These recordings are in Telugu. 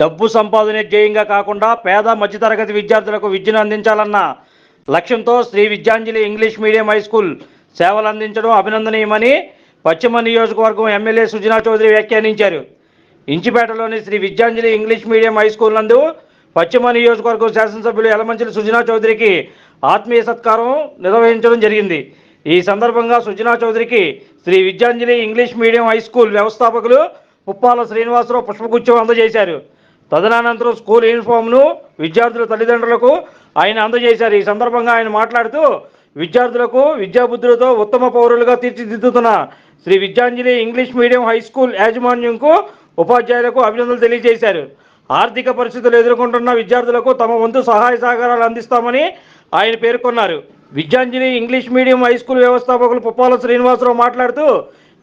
డబ్బు సంపాదనే ధ్యేయంగా కాకుండా పేద మధ్యతరగతి విద్యార్థులకు విద్యను అందించాలన్న లక్ష్యంతో Shri Vidyanjali English medium high school సేవలు అందించడం అభినందనీయమని పశ్చిమ నియోజకవర్గం ఎమ్మెల్యే సుజనా చౌదరి వ్యాఖ్యానించారు. ఇంచిపేటలోని Shri Vidyanjali English medium high school నందు పశ్చిమ నియోజకవర్గం శాసనసభ్యులు ఎలమంచిలి సుజనా చౌదరికి ఆత్మీయ సత్కారం నిర్వహించడం జరిగింది. ఈ సందర్భంగా Sujana చౌదరికి Shri Vidyanjali English medium high school వ్యవస్థాపకులు పుప్పాల శ్రీనివాసరావు పుష్పగుచ్చం అందజేశారు. తదనంతరం స్కూల్ యూనిఫామ్ను విద్యార్థుల తల్లిదండ్రులకు ఆయన అందజేశారు. ఈ సందర్భంగా ఆయన మాట్లాడుతూ విద్యార్థులకు విద్యాబుద్ధులతో ఉత్తమ పౌరులుగా తీర్చిదిద్దుతున్న Shri Vidyanjali English medium high school యాజమాన్యంకు ఉపాధ్యాయులకు అభినందనలు తెలియజేశారు. ఆర్థిక పరిస్థితులు ఎదుర్కొంటున్న విద్యార్థులకు తమ వంతు సహాయ సహకారాలు అందిస్తామని ఆయన పేర్కొన్నారు. Vidyanjali English medium high school వ్యవస్థాపకులు పుప్పాల శ్రీనివాసరావు మాట్లాడుతూ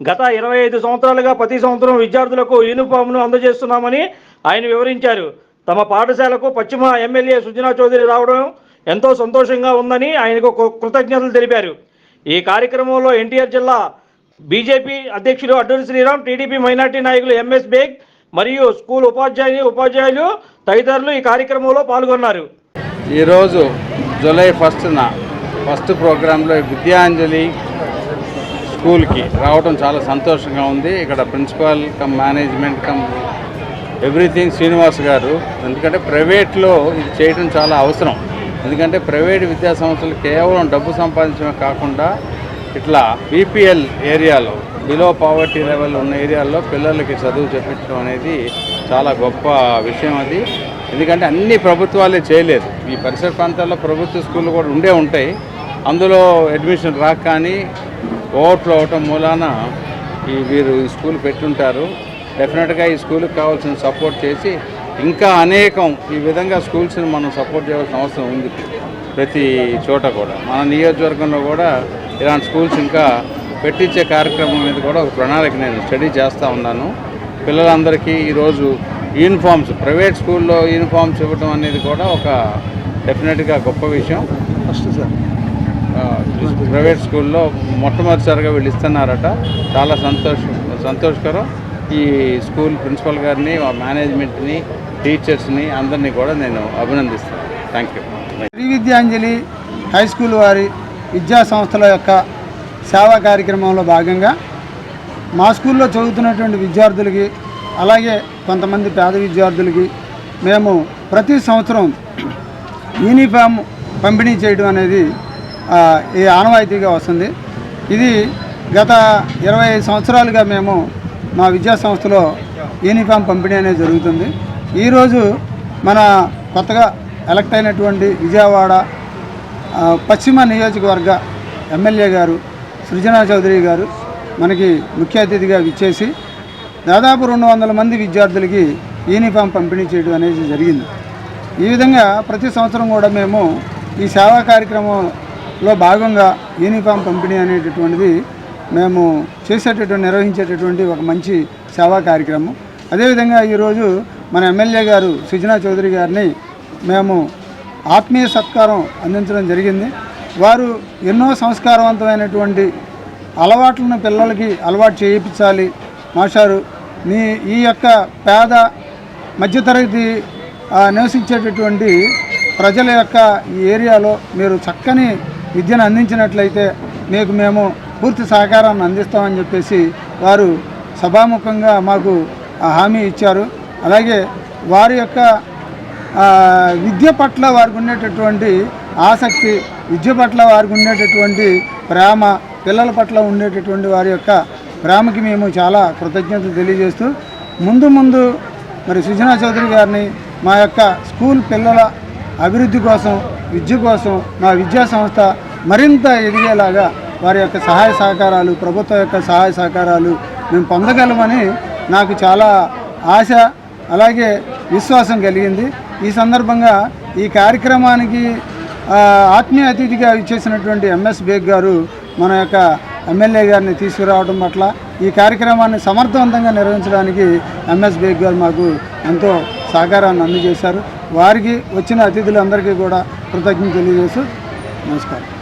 గత ఇరవై ఐదు సంవత్సరాలుగా ప్రతి సంవత్సరం విద్యార్థులకు యూనిఫామ్ను అందజేస్తున్నామని ఆయన వివరించారు. తమ పాఠశాలకు పశ్చిమ ఎమ్మెల్యే సుజనా చౌదరి రావడం ఎంతో సంతోషంగా ఉందని ఆయనకు కృతజ్ఞతలు తెలిపారు. ఈ కార్యక్రమంలో ఎన్టీఆర్ జిల్లా బీజేపీ అధ్యక్షులు అడ్డూరి శ్రీరామ్ టీడీపీ మైనార్టీ నాయకులు ఎంఎస్ బేగ్ మరియు స్కూల్ ఉపాధ్యాయుని ఉపాధ్యాయులు తదితరులు ఈ కార్యక్రమంలో పాల్గొన్నారు. ఈరోజు జూలై ఫస్ట్న ఫస్ట్ ప్రోగ్రాంలో విద్యాంజలి స్కూల్కి రావడం చాలా సంతోషంగా ఉంది. ఇక్కడ principal cum management cum everything Srinivas garu. ఎందుకంటే ప్రైవేట్లో ఇది చేయడం చాలా అవసరం. ఎందుకంటే ప్రైవేట్ విద్యా సంస్థలు కేవలం డబ్బు సంపాదించడమే కాకుండా ఇట్లా బీపీఎల్ ఏరియాలో బిలో పావర్టీ లెవెల్ ఉన్న ఏరియాల్లో పిల్లలకి చదువు చెప్పించడం అనేది చాలా గొప్ప విషయం అది. ఎందుకంటే అన్ని ప్రభుత్వాలే చేయలేదు. ఈ పరిసర ప్రాంతాల్లో ప్రభుత్వ స్కూళ్ళు కూడా ఉండే ఉంటాయి. అందులో అడ్మిషన్ రాక కానీ ఓట్లు అవటం మూలాన ఈ వీరు ఈ స్కూల్ పెట్టుంటారు. డెఫినెట్గా ఈ స్కూల్కి కావాల్సిన సపోర్ట్ చేసి ఇంకా అనేకం ఈ విధంగా స్కూల్స్ని మనం సపోర్ట్ చేయాల్సిన అవసరం ఉంది ప్రతి చోట కూడా. మన నియోజకవర్గంలో కూడా ఇలాంటి స్కూల్స్ ఇంకా పెట్టించే కార్యక్రమం మీద కూడా ఒక ప్రణాళిక నేను స్టడీ చేస్తూ ఉన్నాను. పిల్లలందరికీ ఈరోజు యూనిఫామ్స్ ప్రైవేట్ స్కూల్లో యూనిఫామ్స్ ఇవ్వడం అనేది కూడా ఒక డెఫినెట్గా గొప్ప విషయం. First sir. ప్రైవేట్ స్కూల్లో మొట్టమొదటిసారిగా వీళ్ళు ఇస్తున్నారట. చాలా సంతోషం సంతోషకరం. ఈ స్కూల్ ప్రిన్సిపల్ గారిని మేనేజ్మెంట్ని టీచర్స్ని అందరినీ కూడా నేను అభినందిస్తాను. Thank you Shri Vidyanjali high school వారి విద్యా సంస్థల యొక్క సేవా కార్యక్రమంలో భాగంగా మా స్కూల్లో చదువుతున్నటువంటి విద్యార్థులకి అలాగే కొంతమంది పేద విద్యార్థులకి మేము ప్రతి సంవత్సరం యూనిఫామ్ పంపిణీ చేయడం అనేది ఈ ఆనవాయితీగా వస్తుంది. ఇది గత ఇరవై ఐదు సంవత్సరాలుగా మేము మా విద్యా సంస్థలో యూనిఫామ్ పంపిణీ అనేది జరుగుతుంది. ఈరోజు మన కొత్తగా ఎలక్ట్ అయినటువంటి విజయవాడ పశ్చిమ నియోజకవర్గ ఎమ్మెల్యే గారు సృజనా చౌదరి గారు మనకి ముఖ్య అతిథిగా విచ్చేసి దాదాపు రెండు వందల మంది విద్యార్థులకి యూనిఫామ్ పంపిణీ చేయడం అనేది జరిగింది. ఈ విధంగా ప్రతి సంవత్సరం కూడా మేము ఈ సేవా కార్యక్రమంలో భాగంగా యూనిఫామ్ పంపిణీ అనేటటువంటిది మేము చేసేటటువంటి నిర్వహించేటటువంటి ఒక మంచి సేవా కార్యక్రమం. అదేవిధంగా ఈరోజు మన ఎమ్మెల్యే గారు సుజనా చౌదరి గారిని మేము ఆత్మీయ సత్కారం అందించడం జరిగింది. వారు ఎన్నో సంస్కారవంతమైనటువంటి అలవాట్లను పిల్లలకి అలవాటు చేయించాలి మాస్టారు. మీ ఈ యొక్క పేద మధ్యతరగతి నివసించేటటువంటి ప్రజల యొక్క ఈ ఏరియాలో మీరు చక్కని విద్యను అందించినట్లయితే మీకు మేము పూర్తి సహకారాన్ని అందిస్తామని చెప్పేసి వారు సభాముఖంగా మాకు హామీ ఇచ్చారు. అలాగే వారి యొక్క విద్య పట్ల వారికి ఉండేటటువంటి ఆసక్తి విద్య పట్ల వారికి ఉండేటటువంటి ప్రేమ పిల్లల పట్ల ఉండేటటువంటి వారి యొక్క ప్రేమకి మేము చాలా కృతజ్ఞతలు తెలియజేస్తూ ముందు ముందు మరి సుజనా చౌదరి గారిని మా యొక్క స్కూల్ పిల్లల అభివృద్ధి కోసం విద్య కోసం మా విద్యా సంస్థ మరింత ఎదిగేలాగా వారి యొక్క సహాయ సహకారాలు ప్రభుత్వం యొక్క సహాయ సహకారాలు మేము పొందగలమని నాకు చాలా ఆశ అలాగే విశ్వాసం కలిగింది. ఈ సందర్భంగా ఈ కార్యక్రమానికి ఆత్మీయ అతిథిగా ఇచ్చేసినటువంటి ఎంఎస్ బేగ్ గారు మన యొక్క ఎమ్మెల్యే గారిని తీసుకురావడం పట్ల ఈ కార్యక్రమాన్ని సమర్థవంతంగా నిర్వహించడానికి ఎంఎస్ బేగ్ గారు మాకు ఎంతో సహకారాన్ని అందజేశారు. వారికి వచ్చిన అతిథులందరికీ కూడా కృతజ్ఞతలు తెలియజేస్తూ నమస్కారం.